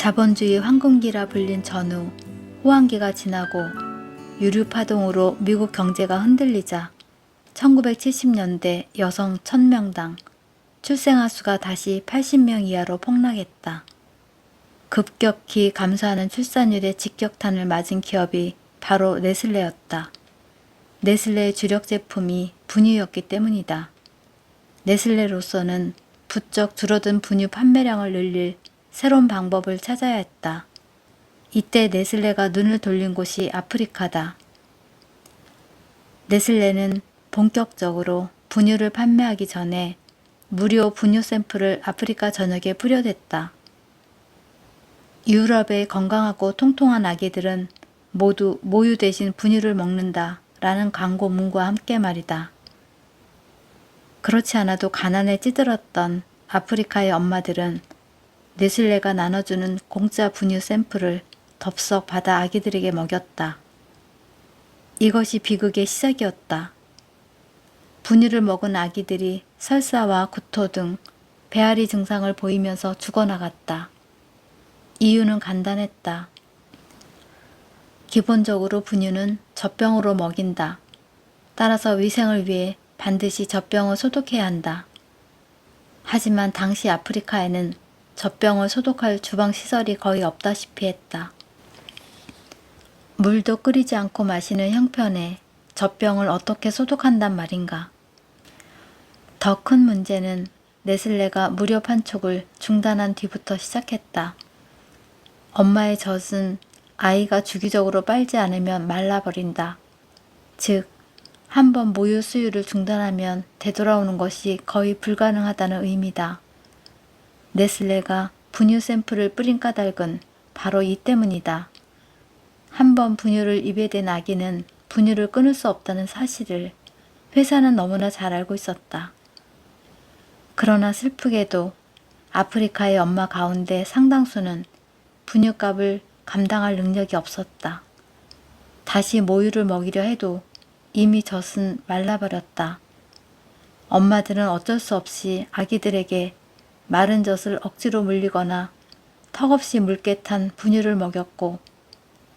자본주의 황금기라 불린 전후 호황기가 지나고 유류 파동으로 미국 경제가 흔들리자 1970년대 여성 1000명당 출생아 수가 다시 80명 이하로 폭락했다. 급격히 감소하는 출산율에 직격탄을 맞은 기업이 바로 네슬레였다. 네슬레의 주력 제품이 분유였기 때문이다. 네슬레로서는 부쩍 줄어든 분유 판매량을 늘릴 새로운 방법을 찾아야 했다. 이때 네슬레가 눈을 돌린 곳이 아프리카다. 네슬레는 본격적으로 분유를 판매하기 전에 무료 분유 샘플을 아프리카 전역에 뿌려댔다. 유럽의 건강하고 통통한 아기들은 모두 모유 대신 분유를 먹는다 라는 광고 문구와 함께 말이다. 그렇지 않아도 가난에 찌들었던 아프리카의 엄마들은 네슬레가 나눠주는 공짜 분유 샘플을 덥석 받아 아기들에게 먹였다. 이것이 비극의 시작이었다. 분유를 먹은 아기들이 설사와 구토 등 배앓이 증상을 보이면서 죽어나갔다. 이유는 간단했다. 기본적으로 분유는 젖병으로 먹인다. 따라서 위생을 위해 반드시 젖병을 소독해야 한다. 하지만 당시 아프리카에는 젖병을 소독할 주방 시설이 거의 없다시피 했다. 물도 끓이지 않고 마시는 형편에 젖병을 어떻게 소독한단 말인가. 더 큰 문제는 네슬레가 무료 판촉을 중단한 뒤부터 시작했다. 엄마의 젖은 아이가 주기적으로 빨지 않으면 말라버린다. 즉, 한번 모유 수유를 중단하면 되돌아오는 것이 거의 불가능하다는 의미다. 네슬레가 분유 샘플을 뿌린 까닭은 바로 이 때문이다. 한 번 분유를 입에 댄 아기는 분유를 끊을 수 없다는 사실을 회사는 너무나 잘 알고 있었다. 그러나 슬프게도 아프리카의 엄마 가운데 상당수는 분유값을 감당할 능력이 없었다. 다시 모유를 먹이려 해도 이미 젖은 말라버렸다. 엄마들은 어쩔 수 없이 아기들에게 마른 젖을 억지로 물리거나 턱없이 묽게 탄 분유를 먹였고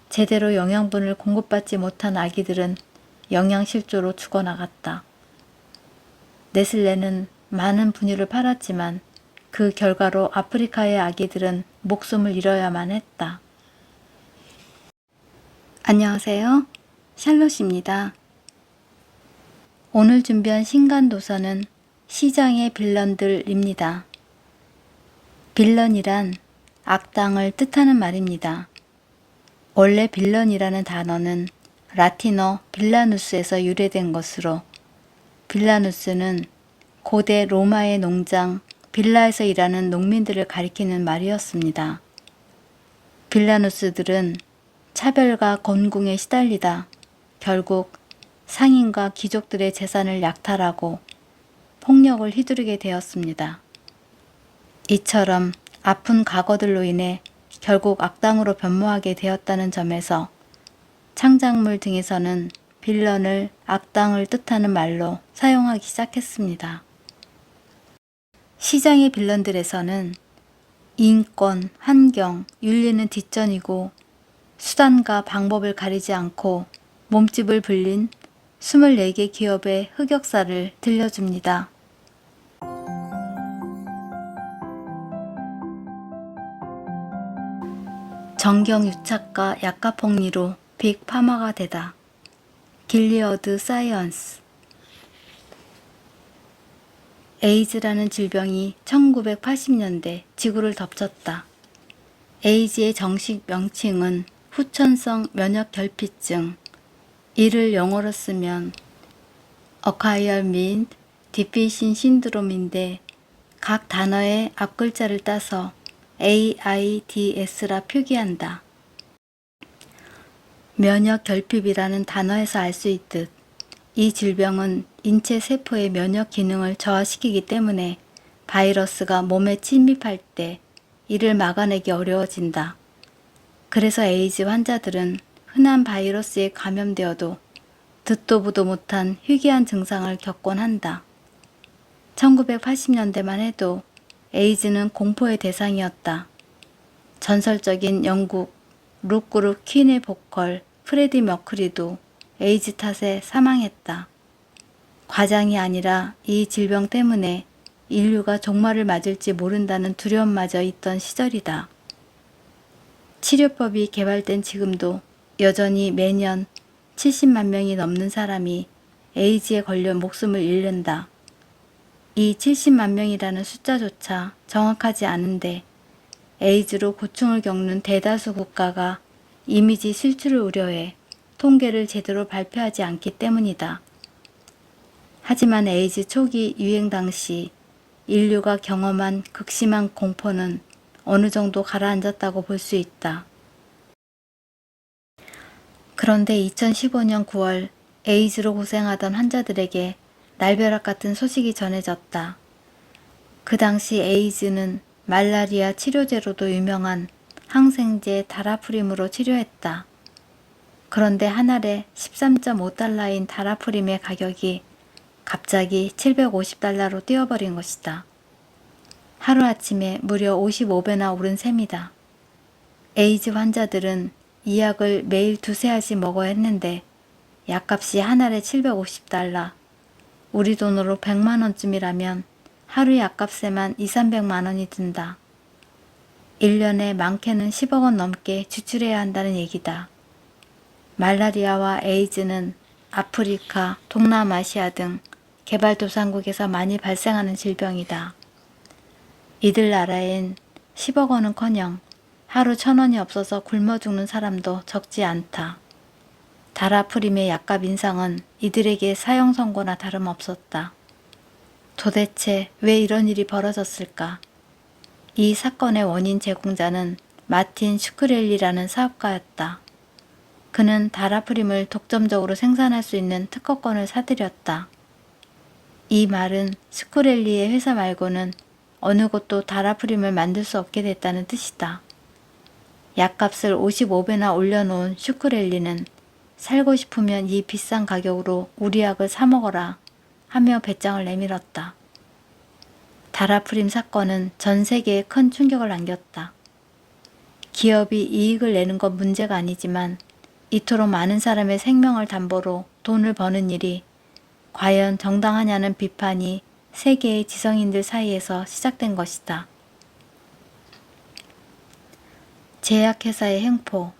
제대로 영양분을 공급받지 못한 아기들은 영양실조로 죽어나갔다. 네슬레는 많은 분유를 팔았지만 그 결과로 아프리카의 아기들은 목숨을 잃어야만 했다. 안녕하세요. 샬롯입니다. 오늘 준비한 신간 도서는 시장의 빌런들입니다. 빌런이란 악당을 뜻하는 말입니다. 원래 빌런이라는 단어는 라틴어 빌라누스에서 유래된 것으로 빌라누스는 고대 로마의 농장 빌라에서 일하는 농민들을 가리키는 말이었습니다. 빌라누스들은 차별과 건궁에 시달리다 결국 상인과 귀족들의 재산을 약탈하고 폭력을 휘두르게 되었습니다. 이처럼 아픈 과거들로 인해 결국 악당으로 변모하게 되었다는 점에서 창작물 등에서는 빌런을 악당을 뜻하는 말로 사용하기 시작했습니다. 시장의 빌런들에서는 인권, 환경, 윤리는 뒷전이고 수단과 방법을 가리지 않고 몸집을 불린 24개 기업의 흑역사를 들려줍니다. 정경 유착과 약가폭리로 빅 파마가 되다. 길리어드 사이언스 에이즈라는 질병이 1980년대 지구를 덮쳤다. 에이즈의 정식 명칭은 후천성 면역 결핍증. 이를 영어로 쓰면 Acquired Deficient Syndrome인데 각 단어의 앞글자를 따서 AIDS라 표기한다. 면역 결핍이라는 단어에서 알 수 있듯 이 질병은 인체 세포의 면역 기능을 저하시키기 때문에 바이러스가 몸에 침입할 때 이를 막아내기 어려워진다. 그래서 에이즈 환자들은 흔한 바이러스에 감염되어도 듣도 보도 못한 희귀한 증상을 겪곤 한다. 1980년대만 해도 에이즈는 공포의 대상이었다. 전설적인 영국 록그룹 퀸의 보컬 프레디 머큐리도 에이즈 탓에 사망했다. 과장이 아니라 이 질병 때문에 인류가 종말을 맞을지 모른다는 두려움마저 있던 시절이다. 치료법이 개발된 지금도 여전히 매년 70만 명이 넘는 사람이 에이즈에 걸려 목숨을 잃는다. 이 70만 명이라는 숫자조차 정확하지 않은데 에이즈로 고충을 겪는 대다수 국가가 이미지 실추를 우려해 통계를 제대로 발표하지 않기 때문이다. 하지만 에이즈 초기 유행 당시 인류가 경험한 극심한 공포는 어느 정도 가라앉았다고 볼 수 있다. 그런데 2015년 9월 에이즈로 고생하던 환자들에게 날벼락 같은 소식이 전해졌다. 그 당시 에이즈는 말라리아 치료제로도 유명한 항생제 다라프림으로 치료했다. 그런데 한 알에 13.5달러인 다라프림의 가격이 갑자기 750달러로 뛰어버린 것이다. 하루아침에 무려 55배나 오른 셈이다. 에이즈 환자들은 이 약을 매일 두세 알씩 먹어야 했는데 약값이 한 알에 750달러, 우리 돈으로 100만 원쯤이라면 하루 약값에만 2, 300만 원이 든다. 1년에 많게는 10억 원 넘게 지출해야 한다는 얘기다. 말라리아와 에이즈는 아프리카, 동남아시아 등 개발도상국에서 많이 발생하는 질병이다. 이들 나라엔 10억 원은커녕 하루 천 원이 없어서 굶어 죽는 사람도 적지 않다. 다라프림의 약값 인상은 이들에게 사형 선고나 다름없었다. 도대체 왜 이런 일이 벌어졌을까? 이 사건의 원인 제공자는 마틴 슈크렐리라는 사업가였다. 그는 다라프림을 독점적으로 생산할 수 있는 특허권을 사들였다. 이 말은 슈크렐리의 회사 말고는 어느 곳도 다라프림을 만들 수 없게 됐다는 뜻이다. 약값을 55배나 올려놓은 슈크렐리는 살고 싶으면 이 비싼 가격으로 우리 약을 사 먹어라 하며 배짱을 내밀었다. 다라프림 사건은 전 세계에 큰 충격을 남겼다. 기업이 이익을 내는 건 문제가 아니지만 이토록 많은 사람의 생명을 담보로 돈을 버는 일이 과연 정당하냐는 비판이 세계의 지성인들 사이에서 시작된 것이다. 제약회사의 횡포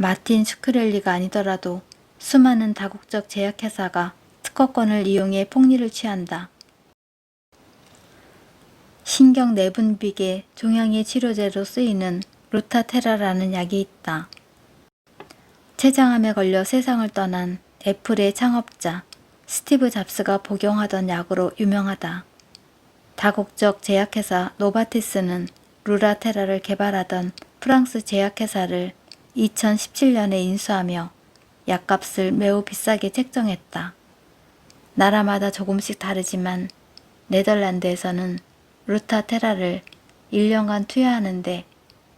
마틴 슈크렐리가 아니더라도 수많은 다국적 제약회사가 특허권을 이용해 폭리를 취한다. 신경 내분비계 종양의 치료제로 쓰이는 루타테라라는 약이 있다. 췌장암에 걸려 세상을 떠난 애플의 창업자 스티브 잡스가 복용하던 약으로 유명하다. 다국적 제약회사 노바티스는 루라테라를 개발하던 프랑스 제약회사를 2017년에 인수하며 약값을 매우 비싸게 책정했다. 나라마다 조금씩 다르지만 네덜란드에서는 루타 테라를 1년간 투여하는데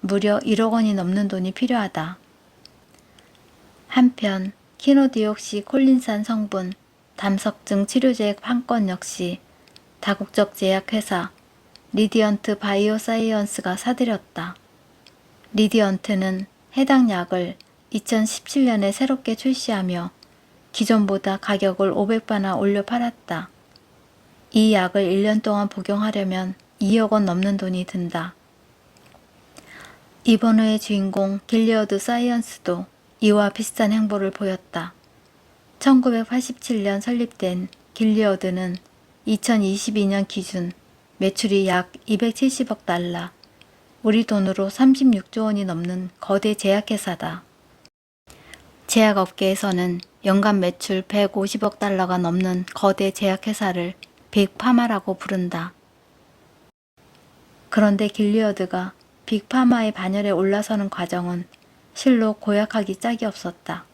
무려 1억 원이 넘는 돈이 필요하다. 한편 키노디옥시 콜린산 성분 담석증 치료제 한건 역시 다국적 제약회사 리디언트 바이오사이언스가 사들였다. 리디언트는 해당 약을 2017년에 새롭게 출시하며 기존보다 가격을 500바나 올려 팔았다. 이 약을 1년 동안 복용하려면 2억 원 넘는 돈이 든다. 이번 회의 주인공 길리어드 사이언스도 이와 비슷한 행보를 보였다. 1987년 설립된 길리어드는 2022년 기준 매출이 약 270억 달러, 우리 돈으로 36조 원이 넘는 거대 제약회사다. 제약업계에서는 연간 매출 150억 달러가 넘는 거대 제약회사를 빅파마라고 부른다. 그런데 길리어드가 빅파마의 반열에 올라서는 과정은 실로 고약하기 짝이 없었다.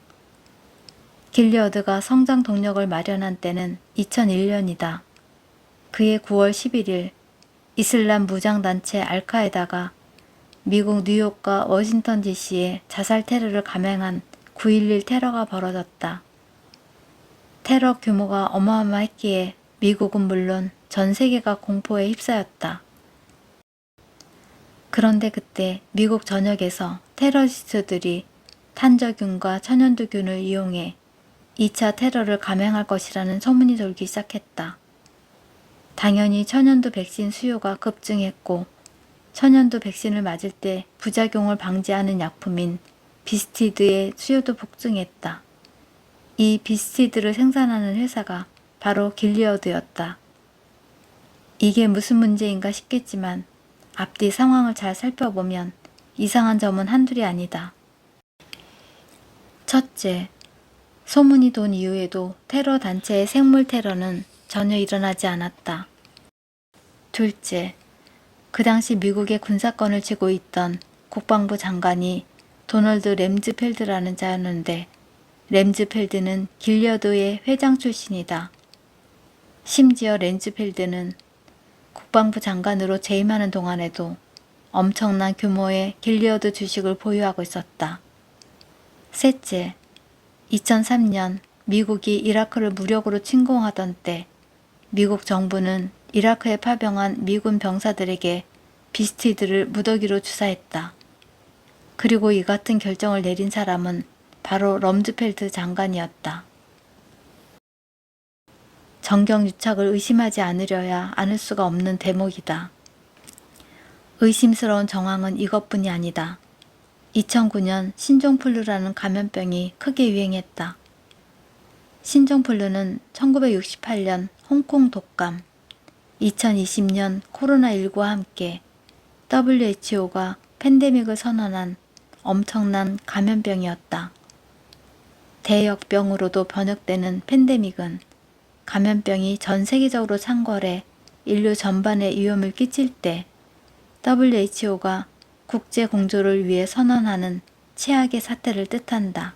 길리어드가 성장 동력을 마련한 때는 2001년이다. 그해 9월 11일 이슬람 무장단체 알카에다가 미국 뉴욕과 워싱턴 DC에 자살 테러를 감행한 9.11 테러가 벌어졌다. 테러 규모가 어마어마했기에 미국은 물론 전 세계가 공포에 휩싸였다. 그런데 그때 미국 전역에서 테러리스트들이 탄저균과 천연두균을 이용해 2차 테러를 감행할 것이라는 소문이 돌기 시작했다. 당연히 천연두 백신 수요가 급증했고 천연두 백신을 맞을 때 부작용을 방지하는 약품인 비스티드의 수요도 폭증했다. 이 비스티드를 생산하는 회사가 바로 길리어드였다. 이게 무슨 문제인가 싶겠지만 앞뒤 상황을 잘 살펴보면 이상한 점은 한둘이 아니다. 첫째, 소문이 돈 이후에도 테러 단체의 생물 테러는 전혀 일어나지 않았다. 둘째, 그 당시 미국의 군사권을 쥐고 있던 국방부 장관이 도널드 램즈펠드라는 자였는데 램즈펠드는 길리어드의 회장 출신이다. 심지어 램즈펠드는 국방부 장관으로 재임하는 동안에도 엄청난 규모의 길리어드 주식을 보유하고 있었다. 셋째, 2003년 미국이 이라크를 무력으로 침공하던 때 미국 정부는 이라크에 파병한 미군 병사들에게 비스티드를 무더기로 주사했다. 그리고 이 같은 결정을 내린 사람은 바로 럼즈펠트 장관이었다. 정경유착을 의심하지 않으려야 않을 수가 없는 대목이다. 의심스러운 정황은 이것뿐이 아니다. 2009년 신종플루라는 감염병이 크게 유행했다. 신종플루는 1968년 홍콩 독감, 2020년 코로나19와 함께 WHO가 팬데믹을 선언한 엄청난 감염병이었다. 대역병으로도 번역되는 팬데믹은 감염병이 전 세계적으로 창궐해 인류 전반에 위험을 끼칠 때 WHO가 국제 공조를 위해 선언하는 최악의 사태를 뜻한다.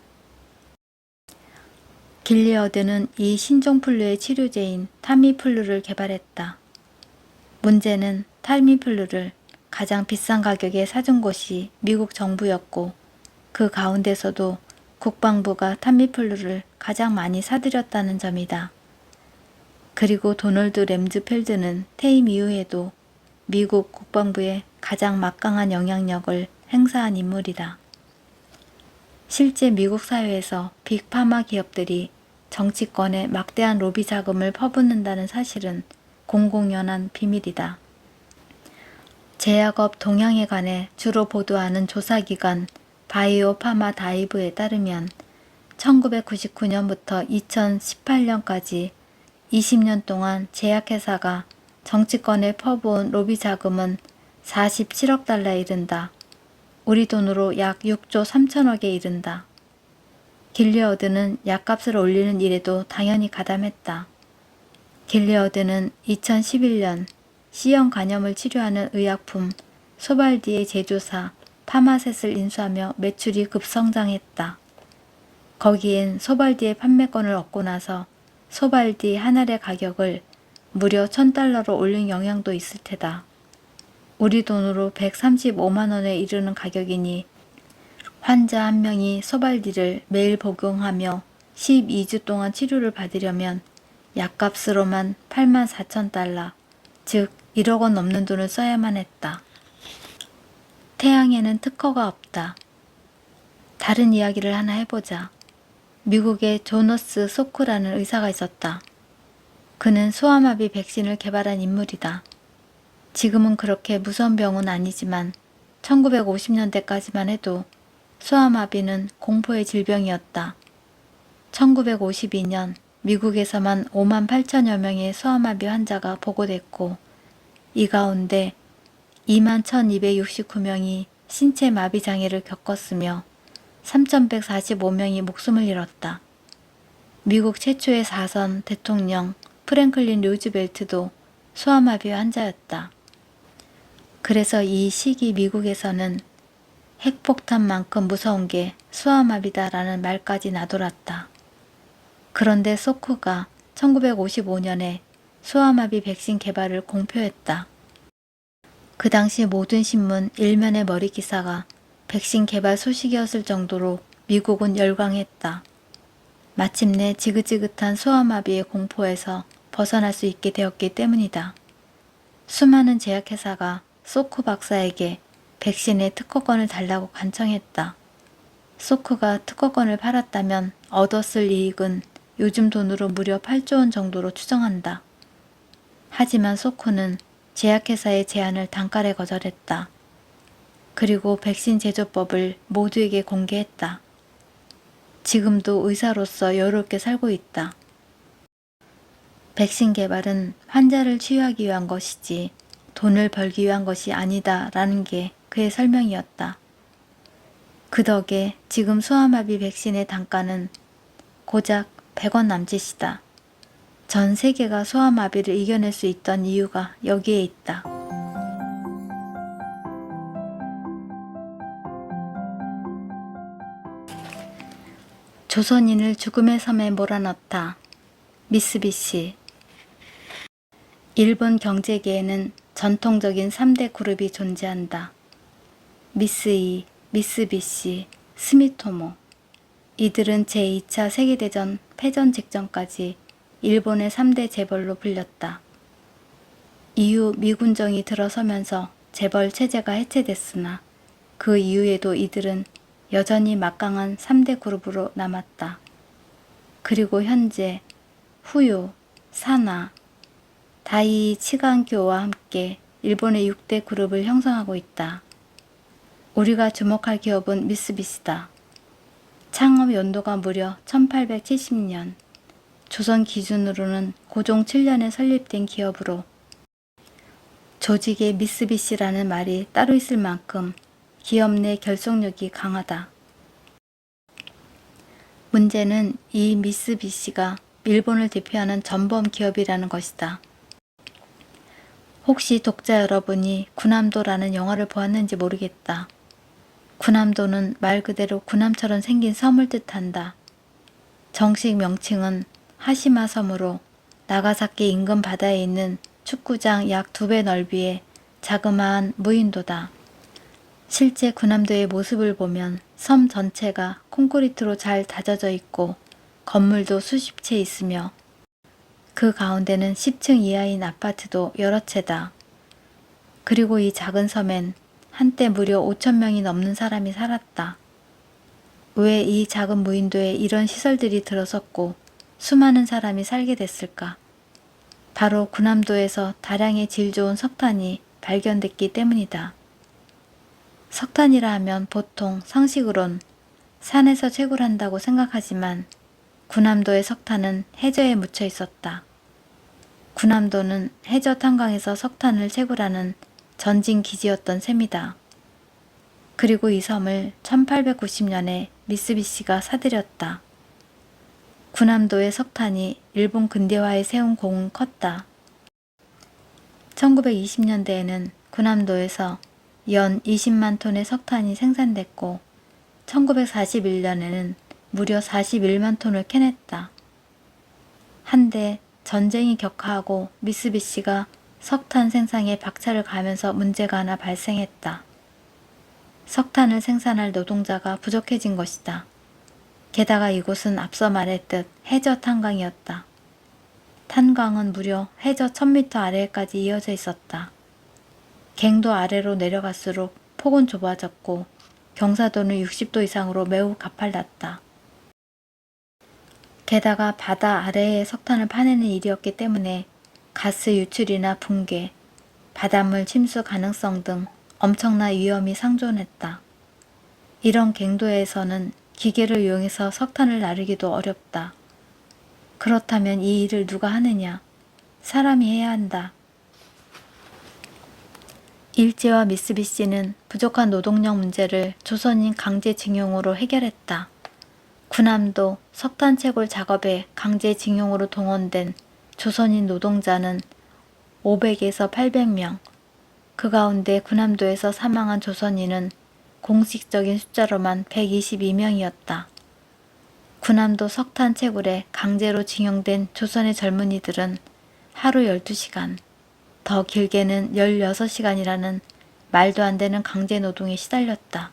길리어드는 이 신종플루의 치료제인 타미플루를 개발했다. 문제는 타미플루를 가장 비싼 가격에 사준 곳이 미국 정부였고 그 가운데서도 국방부가 타미플루를 가장 많이 사들였다는 점이다. 그리고 도널드 램즈펠드는 퇴임 이후에도 미국 국방부에 가장 막강한 영향력을 행사한 인물이다. 실제 미국 사회에서 빅파마 기업들이 정치권에 막대한 로비 자금을 퍼붓는다는 사실은 공공연한 비밀이다. 제약업 동향에 관해 주로 보도하는 조사기관 바이오 파마 다이브에 따르면 1999년부터 2018년까지 20년 동안 제약회사가 정치권에 퍼부은 로비 자금은 47억 달러에 이른다. 우리 돈으로 약 6조 3천억에 이른다. 길리어드는 약값을 올리는 일에도 당연히 가담했다. 길리어드는 2011년 C형 간염을 치료하는 의약품 소발디의 제조사 파마셋을 인수하며 매출이 급성장했다. 거기엔 소발디의 판매권을 얻고 나서 소발디 한 알의 가격을 무려 1000달러로 올린 영향도 있을 테다. 우리 돈으로 135만 원에 이르는 가격이니 환자 한 명이 소발디를 매일 복용하며 12주 동안 치료를 받으려면 약값으로만 8만 4천 달러, 즉 1억 원 넘는 돈을 써야만 했다. 태양에는 특허가 없다. 다른 이야기를 하나 해보자. 미국의 조너스 소크라는 의사가 있었다. 그는 소아마비 백신을 개발한 인물이다. 지금은 그렇게 무서운 병은 아니지만 1950년대까지만 해도 소아마비는 공포의 질병이었다. 1952년 미국에서만 5만 8천여 명의 소아마비 환자가 보고됐고 이 가운데 2만 1269명이 신체 마비 장애를 겪었으며 3145명이 목숨을 잃었다. 미국 최초의 사선 대통령 프랭클린 루즈벨트도 소아마비 환자였다. 그래서 이 시기 미국에서는 핵폭탄만큼 무서운 게 소아마비다라는 말까지 나돌았다. 그런데 소크가 1955년에 소아마비 백신 개발을 공표했다. 그 당시 모든 신문 일면의 머리 기사가 백신 개발 소식이었을 정도로 미국은 열광했다. 마침내 지긋지긋한 소아마비의 공포에서 벗어날 수 있게 되었기 때문이다. 수많은 제약회사가 소크 박사에게 백신의 특허권을 달라고 간청했다. 소크가 특허권을 팔았다면 얻었을 이익은 요즘 돈으로 무려 8조 원 정도로 추정한다. 하지만 소크는 제약회사의 제안을 단칼에 거절했다. 그리고 백신 제조법을 모두에게 공개했다. 지금도 의사로서 여유롭게 살고 있다. 백신 개발은 환자를 치유하기 위한 것이지 돈을 벌기 위한 것이 아니다 라는 게 그의 설명이었다. 그 덕에 지금 소아마비 백신의 단가는 고작 100원 남짓이다. 전 세계가 소아마비를 이겨낼 수 있던 이유가 여기에 있다. 조선인을 죽음의 섬에 몰아넣다. 미쓰비시 일본 경제계에는 전통적인 3대 그룹이 존재한다. 미쓰이, 미쓰비시, 스미토모. 이들은 제2차 세계대전 패전 직전까지 일본의 3대 재벌로 불렸다. 이후 미군정이 들어서면서 재벌 체제가 해체됐으나 그 이후에도 이들은 여전히 막강한 3대 그룹으로 남았다. 그리고 현재 후요, 사나, 다이 치간교와 함께 일본의 6대 그룹을 형성하고 있다. 우리가 주목할 기업은 미쓰비시다. 창업 연도가 무려 1870년, 조선 기준으로는 고종 7년에 설립된 기업으로 조직에 미쓰비시라는 말이 따로 있을 만큼 기업 내 결속력이 강하다. 문제는 이 미쓰비시가 일본을 대표하는 전범 기업이라는 것이다. 혹시 독자 여러분이 군함도라는 영화를 보았는지 모르겠다. 군함도는 말 그대로 군함처럼 생긴 섬을 뜻한다. 정식 명칭은 하시마 섬으로 나가사키 인근 바다에 있는 축구장 약 두 배 넓이의 자그마한 무인도다. 실제 군함도의 모습을 보면 섬 전체가 콘크리트로 잘 다져져 있고 건물도 수십 채 있으며 그 가운데는 10층 이하인 아파트도 여러 채다. 그리고 이 작은 섬엔 한때 무려 5천 명이 넘는 사람이 살았다. 왜 이 작은 무인도에 이런 시설들이 들어섰고 수많은 사람이 살게 됐을까? 바로 군함도에서 다량의 질 좋은 석탄이 발견됐기 때문이다. 석탄이라 하면 보통 상식으론 산에서 채굴한다고 생각하지만 군함도의 석탄은 해저에 묻혀 있었다. 군함도는 해저 탄광에서 석탄을 채굴하는 전진 기지였던 셈이다. 그리고 이 섬을 1890년에 미쓰비시가 사들였다. 군함도의 석탄이 일본 근대화에 세운 공은 컸다. 1920년대에는 군함도에서 연 20만 톤의 석탄이 생산됐고 1941년에는 무려 41만 톤을 캐냈다. 한데 전쟁이 격화하고 미쓰비시가 석탄 생산에 박차를 가면서 문제가 하나 발생했다. 석탄을 생산할 노동자가 부족해진 것이다. 게다가 이곳은 앞서 말했듯 해저 탄광이었다. 탄광은 무려 해저 1000m 아래까지 이어져 있었다. 갱도 아래로 내려갈수록 폭은 좁아졌고 경사도는 60도 이상으로 매우 가팔랐다. 게다가 바다 아래에 석탄을 파내는 일이었기 때문에 가스 유출이나 붕괴, 바닷물 침수 가능성 등 엄청난 위험이 상존했다. 이런 갱도에서는 기계를 이용해서 석탄을 나르기도 어렵다. 그렇다면 이 일을 누가 하느냐? 사람이 해야 한다. 일제와 미쓰비시는 부족한 노동력 문제를 조선인 강제징용으로 해결했다. 군함도 석탄 채굴 작업에 강제징용으로 동원된 조선인 노동자는 500에서 800명, 그 가운데 군함도에서 사망한 조선인은 공식적인 숫자로만 122명이었다. 군함도 석탄 채굴에 강제로 징용된 조선의 젊은이들은 하루 12시간, 더 길게는 16시간이라는 말도 안 되는 강제 노동에 시달렸다.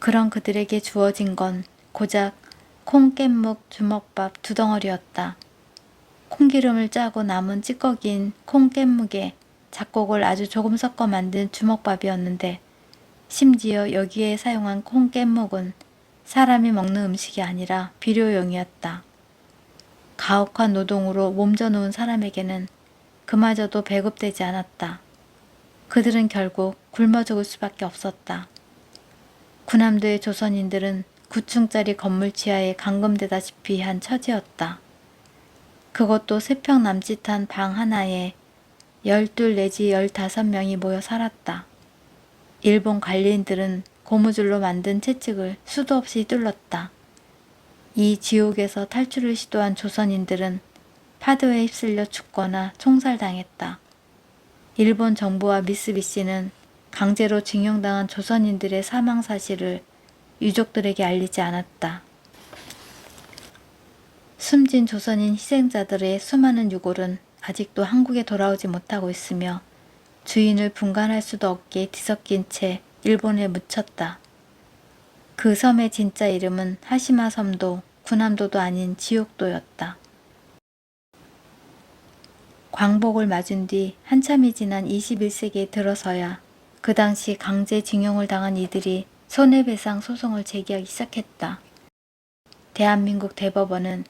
그런 그들에게 주어진 건 고작 콩깻묵 주먹밥 두 덩어리였다. 콩기름을 짜고 남은 찌꺼기인 콩깻묵에 잡곡을 아주 조금 섞어 만든 주먹밥이었는데 심지어 여기에 사용한 콩 깻묵은 사람이 먹는 음식이 아니라 비료용이었다. 가혹한 노동으로 몸져 놓은 사람에게는 그마저도 배급되지 않았다. 그들은 결국 굶어 죽을 수밖에 없었다. 군함도의 조선인들은 9층짜리 건물 지하에 감금되다시피 한 처지였다. 그것도 세 평 남짓한 방 하나에 열둘 내지 열다섯 명이 모여 살았다. 일본 관리인들은 고무줄로 만든 채찍을 수도 없이 뚫렀다. 이 지옥에서 탈출을 시도한 조선인들은 파도에 휩쓸려 죽거나 총살당했다. 일본 정부와 미쓰비시는 강제로 징용당한 조선인들의 사망 사실을 유족들에게 알리지 않았다. 숨진 조선인 희생자들의 수많은 유골은 아직도 한국에 돌아오지 못하고 있으며 주인을 분간할 수도 없게 뒤섞인 채 일본에 묻혔다. 그 섬의 진짜 이름은 하시마 섬도 군함도도 아닌 지옥도였다. 광복을 맞은 뒤 한참이 지난 21세기에 들어서야 그 당시 강제징용을 당한 이들이 손해배상 소송을 제기하기 시작했다. 대한민국 대법원은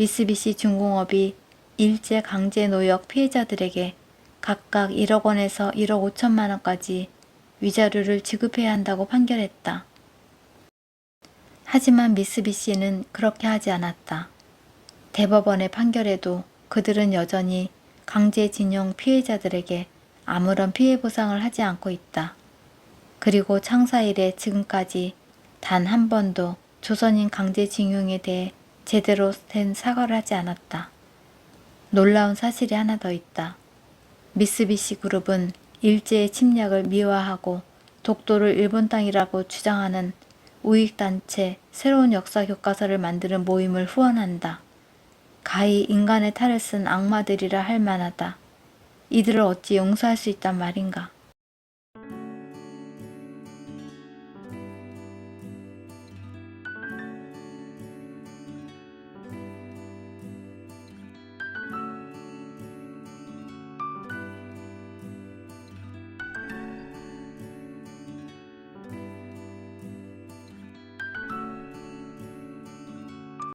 미쓰비시 중공업이 일제 강제 노역 피해자들에게 각각 1억 원에서 1억 5천만 원까지 위자료를 지급해야 한다고 판결했다. 하지만 미쓰비시는 그렇게 하지 않았다. 대법원의 판결에도 그들은 여전히 강제징용 피해자들에게 아무런 피해 보상을 하지 않고 있다. 그리고 창사 이래 지금까지 단 한 번도 조선인 강제징용에 대해 제대로 된 사과를 하지 않았다. 놀라운 사실이 하나 더 있다. 미쓰비시 그룹은 일제의 침략을 미화하고 독도를 일본 땅이라고 주장하는 우익단체 새로운 역사 교과서를 만드는 모임을 후원한다. 가히 인간의 탈을 쓴 악마들이라 할 만하다. 이들을 어찌 용서할 수 있단 말인가.